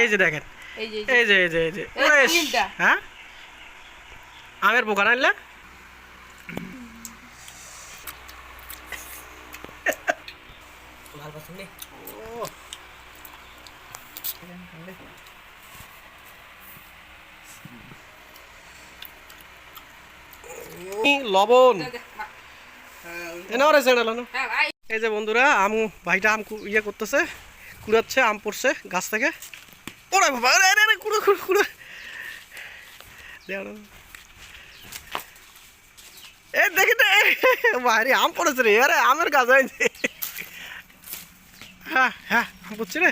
এই যে দেখেন। এই যে এই যে। এই যে। হ্যাঁ? আমের পোকা আনলে লবণ। না হ্যাঁ ভাই। এই যে বন্ধুরা আম ভাইটা আম ইয়ে করতেছে কুড়াচ্ছে আম পড়ছে গাছ থেকে। ওরে বাবা, আরে আরে কুড়ো কুড়ো কুড়ো। দেওয়া এ, দেখি না বাইরে আম পড়েছে রে, আরে, আমের গাছ হয়েছে হ্যাঁ হ্যাঁ আম পড়ছে রে।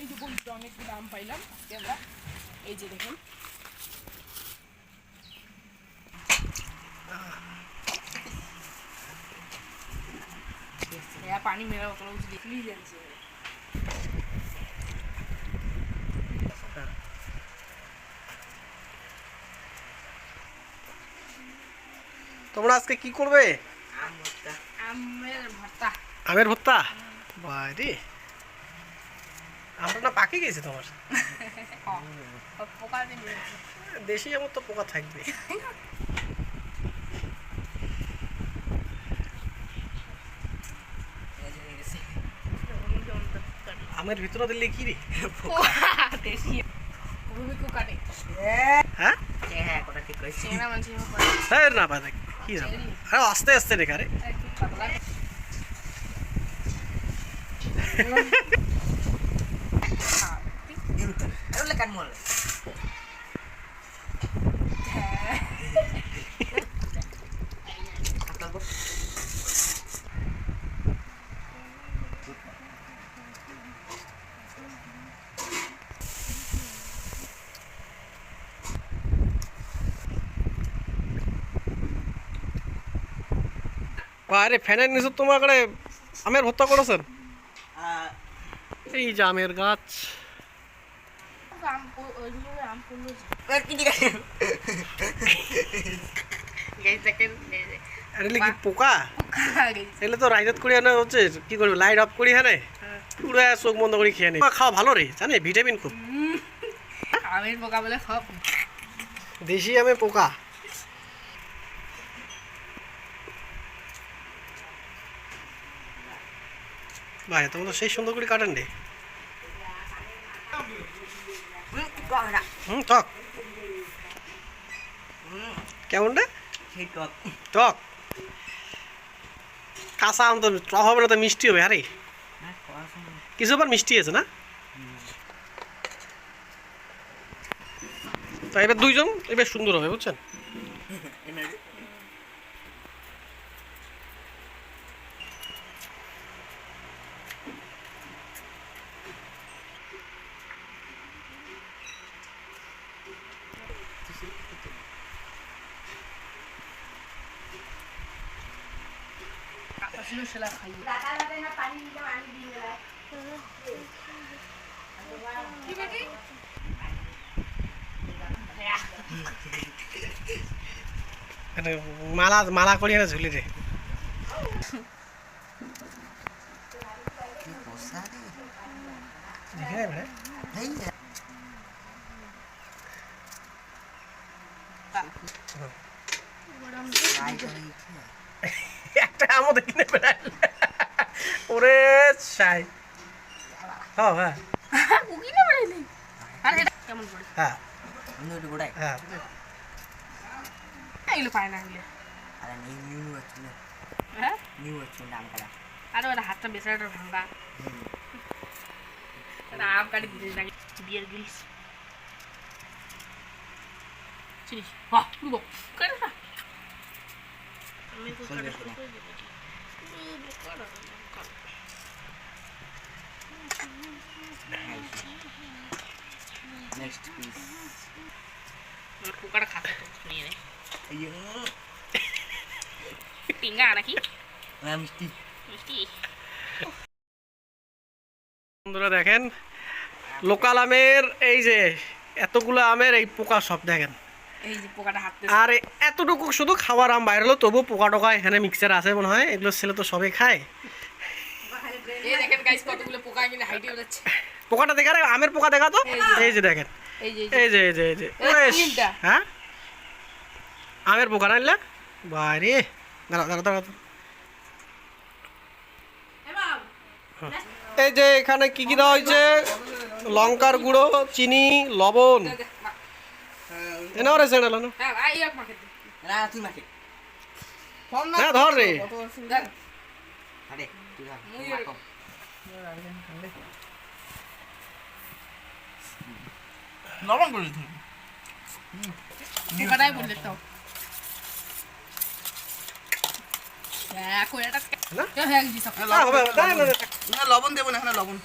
এই যে বন্ধুরা আম পাইলাম আমরা এই যে দেখুন। পানি মেরা বোতল বুঝে দেখলেই জানছে তোমরা আজকে কি করবে? আমের ভর্তা। বাইরে আমরা না পাকে গেছে তোমার? দেশি আমার তো পোকা থাকবে। আমের ভিতরে দিলে কি রে? দেশি হ্যাঁ হ্যাঁ? চেংড়া হ্যাঁ না পাতা কি আরে আস্তে আস্তে রেখা রে একটু পাতলা আরে ফ্যানের নিচে তোমার কাছে আমের ভর্তা করেছেন এই যে আমের গাছ। কি পোকা? পোকা তো রাইজাত করি আনা হচ্ছে কি করবে? লাইট অফ করি হ্যাঁ পুরো চোখ বন্ধ করে খেয়ে নেই খাওয়া ভালো রে জানে? ভিটামিন খুব। আমের পোকা বলে খাওয়া দেশি আমে পোকা। ভাই, তোমরা তো সেই সুন্দর করে কাটেন রে হুম টক কেমন রে. টক কাঁচা আম তো টক হবে না তো মিষ্টি হবে, আরে। কিছু আবার মিষ্টি আছে না? তো এবার দুইজন, এবার সুন্দর হবে, বুঝছেন? ছিল সেলা খাই মালা মালা করি না ঝুলি রে দেখে নেবে রে। একটা আমও দেখি না। ওরে সাই আরে কেমন করে হ্যাঁ। এগুলো পায় না ang আরে ওটা হাতটা বেচারাটা ভাঙা এটা আম কাটি দিতে না আমি তো কাটা শুরু করে দেবো পুরো বোকাটা বোকা। আমার খাতে নিয়ে নে নাকি. মিষ্টি বন্ধুরা দেখেন লোকাল আমের এই যে এতগুলো আমের এই পোকা সব দেখেন। এই যে পোকাটা হাতে আর এতটুকু শুধু খাবার আম বাইরে হলো তবু পোকা টোকা এখানে মিক্সার আছে মনে হয়। এগুলো ছেলে তো সবাই খায়। এই দেখেন গাইস কতগুলো পোকা এখানে হাইটে যাচ্ছে। পোকাটা দেখা রে আমের পোকা দেখা তো? এই যে। দেখেন। এই যে এই যে। এই যে। হ্যাঁ? আমের পোকা নাইলে বারে দাঁড়া দাঁড়া দাঁড়া এই যে এখানে কি কি দেওয়া হয়েছে? লঙ্কার গুঁড়ো চিনি লবণ। এনাও রে সেটা লানো হ্যাঁ আই এক দে না তুই মাকে হ্যাঁ ধর রে আরে তুই ধর মুই মাখো। লবণ করে না? হবে। দাঁড়া, দাঁড়া, না লবণ দেবো না লবণ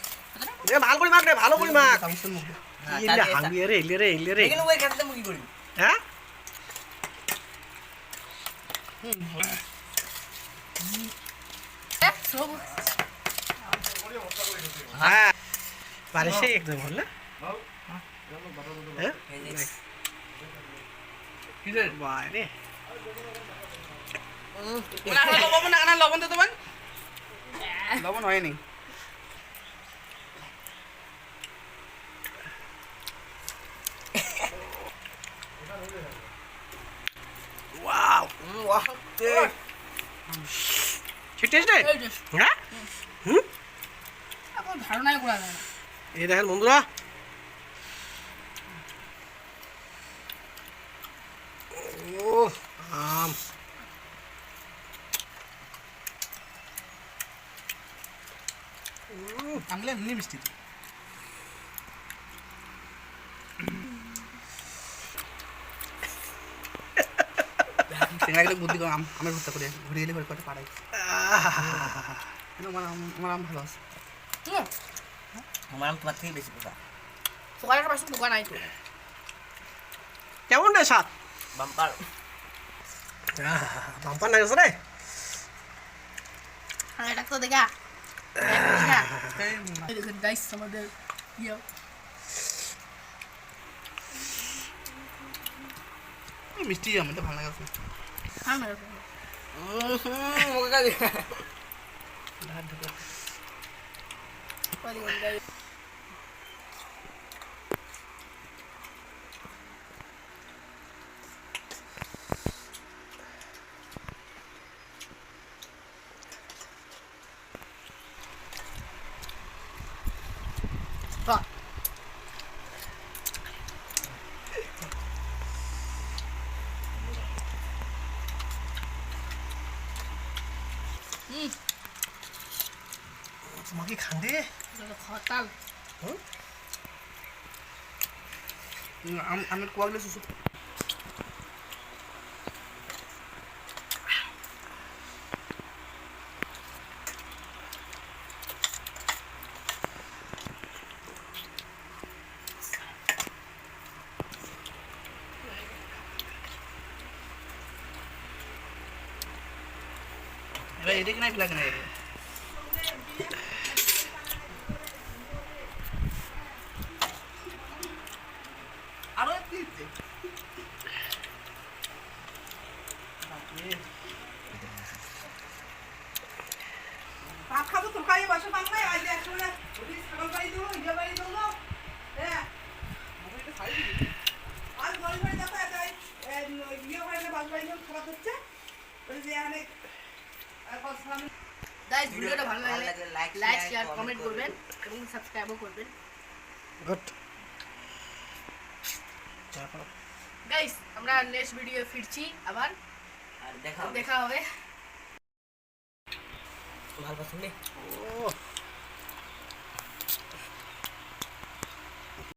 ভালো করে মাখ রে ভালো করে মাখ রে রে ইলে রে হ্যাঁ? হ্যাঁ। পারিস একদম হ্যাঁ বাইরে না লবণ না না লবণ দিতে পারেন? লবণ হয়নি ওয়াও হুম, বাহ, এ, ঠিক টেস্ট রে এই যে হ্যাঁ হুম এখন ধারণাই করা যায় না। এই দেখেন বন্ধুরা। ও আম। এমনি মিষ্টি তো। সিঙ্গারা গেলে বুদ্ধি কম আম- আমের ভর্তা করে ঘুরে গেলে করে কটা পাড়াই আমার আম আমার আম ভালো আছে। আমার আম তোমার থেকে বেশি পোকা। পোকাটার পাশে পোকা নাই তো। কেমন রে স্বাদ বাম্পার। বাম্পার না গেছে রে। হ্যাঁ এটা তো দেখা। দেখুন গাইস আমাদের ইয়ে। মিষ্টি আম এটা ভালো লাগে হ্যাঁ মেরে হুম তোমাকে খান্দে খতাল উম, আম লাগে না আরও। ভাত খাব তো খাই বসে বাংলায় আজ একসঙ্গে ছাগল বাড়ি দেবো ইয়ে দেবো হ্যাঁ। বাড়ি বাড়ি যাব একটা এই, ইয়ে না বাস বাড়ি খারাপ হচ্ছে ওই এখানে গাইস ভিডিওটা ভালো ভালো লাগলে লাগলে like, like share, share comment comment করবেন। করবেন এবং সাবস্ক্রাইবও করবেন। গুড গাইস আমরা নেক্সট ভিডিও ফিরছি আবার। আর দেখা দেখা হবে। ভালো পছন্দ ও